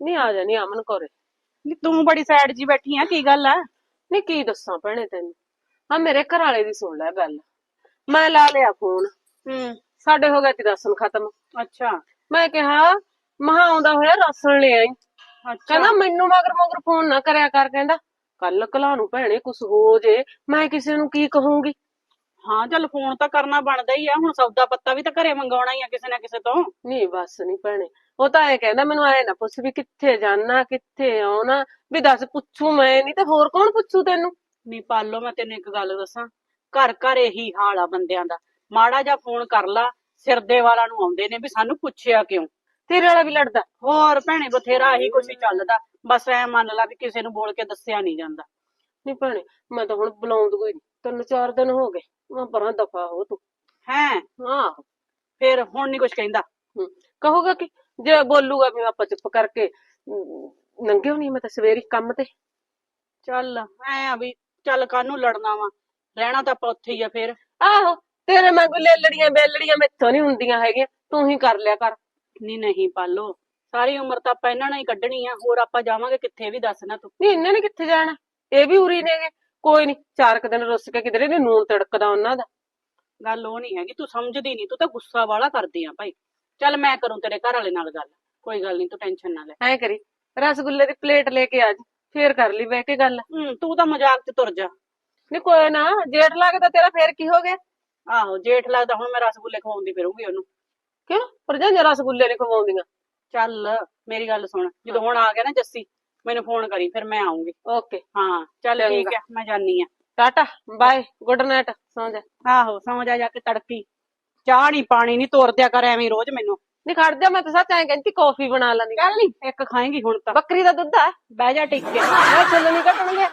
ਨਹੀਂ ਆ ਜਾਣੀ ਅਮਨ ਕੋਰੇ। ਨੀ ਤੂੰ ਬੜੀ ਸਾਈਡ ਜੀ ਬੈਠੀ ਆ ਕੀ ਗੱਲ ਆ? ਨਹੀਂ ਕੀ ਦੱਸਾਂ ਭੈਣੇ ਤੈਨੂੰ? ਆ ਮੇਰੇ ਘਰ ਵਾਲੇ ਦੀ ਸੁਣ ਲੈ ਗੱਲ। ਮੈਂ ਲਾ ਲਿਆ ਫੋਨ ਹੂੰ। ਸਾਡੇ ਹੋ ਗਿਆ ਤੀ ਰਾਸ਼ਨ ਖਤਮ। ਅੱਛਾ। ਮੈਂ ਕਿਹਾ ਮਹਾ ਆਉਂਦਾ ਹੋਇਆ ਰਾਸ਼ਨ ਲੈ ਆਈ। ਅੱਛਾ। ਕਹਿੰਦਾ ਮੈਨੂੰ ਮਗਰ ਮਗਰ ਫੋਨ ਨਾ ਕਰਿਆ ਕਰ ਕਹਿੰਦਾ। ਕੱਲ ਕਲਾ ਨੂੰ ਭੈਣੇ ਕੁਛ ਹੋ ਜੇ। ਮੈਂ ਕਿਸੇ ਨੂੰ ਕੀ ਕਹੂੰਗੀ? ਹਾਂ ਚੱਲ ਫੋਨ ਤਾਂ ਕਰਨਾ ਬਣਦਾ ਹੀ ਆ ਹੁਣ ਸੌਦਾ ਪੱਤਾ ਵੀ ਤਾਂ ਘਰੇ ਮੰਗਾਉਣਾ ਹੀ ਆ ਕਿਸੇ ਨਾ ਕਿਸੇ ਤੋਂ। ਨਹੀਂ ਬਸ ਨਹੀਂ ਭੈਣੇ। ਉਹ ਤਾਂ ਐ ਕਹਿੰਦਾ ਮੈਨੂੰ ਐ ਨਾ ਪੁੱਛ ਵੀ ਕਿੱਥੇ ਜਾਣਾ ਕਿੱਥੇ ਆਉਣਾ? ਵੀ ਦੱਸ ਪੁੱਛੂ ਮੈਂ ਨਹੀਂ ਤੇ ਹੋਰ ਕੌਣ ਪੁੱਛੂ ਤੈਨੂੰ? ਨੀ ਪਾਲੋ ਮੈਂ ਤੈਨੂੰ ਇੱਕ ਗੱਲ ਦੱਸਾਂ। ਘਰ ਘਰ ਇਹੀ ਹਾਲ ਆ ਬੰਦਿਆਂ ਦਾ। ਮਾੜਾ ਜਿਹਾ ਫੋਨ ਕਰ ਲਾ ਸਿਰਦੇ ਵਾਲਾ ਨੂੰ ਆਉਂਦੇ ਨੇ ਵੀ ਸਾਨੂੰ ਪੁੱਛਿਆ ਕਿਉਂ? ਤੇਰੇ ਵਾਲਾ ਵੀ ਲੜਦਾ। ਹੋਰ ਭੈਣੇ ਬਥੇਰਾ ਇਹੀ ਕੁਛ ਹੀ ਚੱਲਦਾ। ਬਸ ਐ ਮੰਨ ਲਾ ਵੀ ਕਿਸੇ ਨੂੰ ਬੋਲ ਕੇ ਦੱਸਿਆ ਨਹੀਂ ਜਾਂਦਾ। ਨਹੀਂ ਭੈਣੇ ਮੈਂ ਤਾਂ ਹੁਣ ਬੁਲਾਉਂਦ ਕੋਈ ਨੀ। ਤਿੰਨ ਚਾਰ ਦਿਨ ਹੋ ਗਏ। ਮੈਂ ਪਰਾਂ ਦਫਾ ਹੋ ਤੂੰ। ਹੈ? ਹਾਂ। ਫਿਰ ਹੁਣ ਨਹੀਂ ਕੁਛ ਕਹਿੰਦਾ? ਕਹੂਗਾ ਕਿ ਜੇ ਬੋਲੂਗਾ ਵੀ ਆਪਾਂ ਚੁੱਪ ਕਰਕੇ ਨੰਗੇ ਹੋਣੀ ਮੈਂ ਤਾਂ ਸਵੇਰੀ ਕੰਮ ਤੇ। ਚੱਲ। ਐ ਆ ਵੀ ਚੱਲ ਕਾਹਨੂੰ ਲੜਨਾ ਵਾ। ਰਹਿਣਾ ਤਾਂ ਆਪਾਂ ਉੱਥੇ ਹੀ ਆ ਫਿਰ। ਆਹੋ ਤੇਰੇ ਵਾਂਗੂ ਲੜੀਆਂ ਬੇਲੜੀਆਂ ਮੈਥੋਂ ਨਹੀਂ ਹੁੰਦੀਆਂ ਹੈਗੀਆਂ। ਤੂੰ ਹੀ ਕਰ ਲਿਆ ਕਰ। ਨਹੀਂ ਨਹੀਂ ਪਾਲੋ। ਸਾਰੀ ਉਮਰ ਤਾਂ ਆਪਾਂ ਇਹਨਾਂ ਨਾਲ ਹੀ ਕੱਢਣੀ ਆ। ਹੋਰ ਆਪਾਂ ਜਾਵਾਂਗੇ ਕਿੱਥੇ ਵੀ ਦੱਸ ਨਾ ਤੂੰ। ਨਹੀਂ ਇਹਨੇ ਨੇ ਕਿੱਥੇ ਜਾਣਾ? ਇਹ ਵੀ ਉਰੀ ਨੇਗੇ। ਕੋਈ ਨਹੀਂ ਚਾਰ ਕੁ ਦਿਨ ਰੁੱਸ ਕੇ ਕਿਧਰੇ ਨੇ ਨੂਨ ਤੜਕਦਾ ਉਹਨਾਂ ਦਾ। ਗੱਲ ਉਹ ਨਹੀਂ ਹੈਗੀ ਤੂੰ ਸਮਝਦੀ ਨਹੀਂ ਤੂੰ ਤਾਂ ਗੁੱਸਾ ਵਾਲਾ ਕਰਦੀ ਆ ਭਾਈ। ਚੱਲ ਮੈਂ ਕਰੂੰ ਤੇਰੇ ਘਰ ਵਾਲੇ ਨਾਲ ਗੱਲ ਕੋਈ ਗੱਲ ਨਹੀਂ ਤੂੰ ਟੈਨਸ਼ਨ ਨਾ ਲੈ। ਐ ਕਰੀ ਰਸਗੁੱਲੇ ਦੀ ਪਲੇਟ ਲੈ ਕੇ ਆ ਜੀ ਫੇਰ ਕਰ ਲਈ ਬਹਿ ਕੇ ਗੱਲ। ਹੂੰ ਤੂੰ ਤਾਂ ਮਜ਼ਾਕ ਤੇ ਤੁਰ ਜਾ। ਨਹੀਂ ਕੋਈ ਨਾ ਜੇਠ ਲੱਗਦਾ ਤੇਰਾ ਫੇਰ ਕੀ ਹੋ ਗਿਆ? ਆਹੋ ਜੇਠ ਲੱਗਦਾ ਹੁਣ ਮੈਂ ਰਸਗੁੱਲੇ ਖਵਾਉਂਦੀ ਫਿਰੂੰਗੀ ਉਹਨੂੰ। ਕਿਉਂ? ਪਰਜਾਈਆਂ ਰਸਗੁੱਲੇ ਨਹੀਂ ਖਵਾਉਂਦੀਆਂ। ਚੱਲ ਮੇਰੀ ਗੱਲ ਸੁਣ ਜਦੋਂ ਹੁਣ ਆ ਗਿਆ ਨਾ ਜੱਸੀ ਮੈਨੂੰ ਫੋਨ ਕਰੀ ਫਿਰ ਮੈਂ ਆਉਂਗੀ। ਓਕੇ। ਹਾਂ ਚੱਲ ਠੀਕ ਚੰਗਾ। ਹੈ ਮੈਂ ਜਾਨੀ ਆ। ਟਾਟਾ ਬਾਏ ਗੁੱਡ ਨਾਈਟ ਸੌਂ ਜਾ। ਆਹੋ ਸੌਂ ਜਾ ਜਾ ਕੇ ਤੜਕੀ। ਚਾਹ ਨਹੀਂ ਪਾਣੀ ਨਹੀਂ ਤੋਰਦਿਆ ਕਰ ਐਵੇਂ ਰੋਜ਼ ਮੈਨੂੰ। ਨਹੀਂ ਖੜ ਜਾ ਮੈਂ ਤਾਂ ਸੱਚ ਐਂ ਕਹਿੰਦੀ ਕਾਫੀ ਬਣਾ ਲੈਂਦੀ। ਚੱਲ ਨਹੀਂ ਇੱਕ ਖਾਏਂਗੀ ਹੁਣ ਤਾਂ। ਬੱਕਰੀ ਦਾ ਦੁੱਧ ਆ। ਬਹਿ ਜਾ ਟਿਕ। ਕੇ ਮੈਂ ਚੱਲ ਨਹੀਂ ਕੱਟਣਗੇ।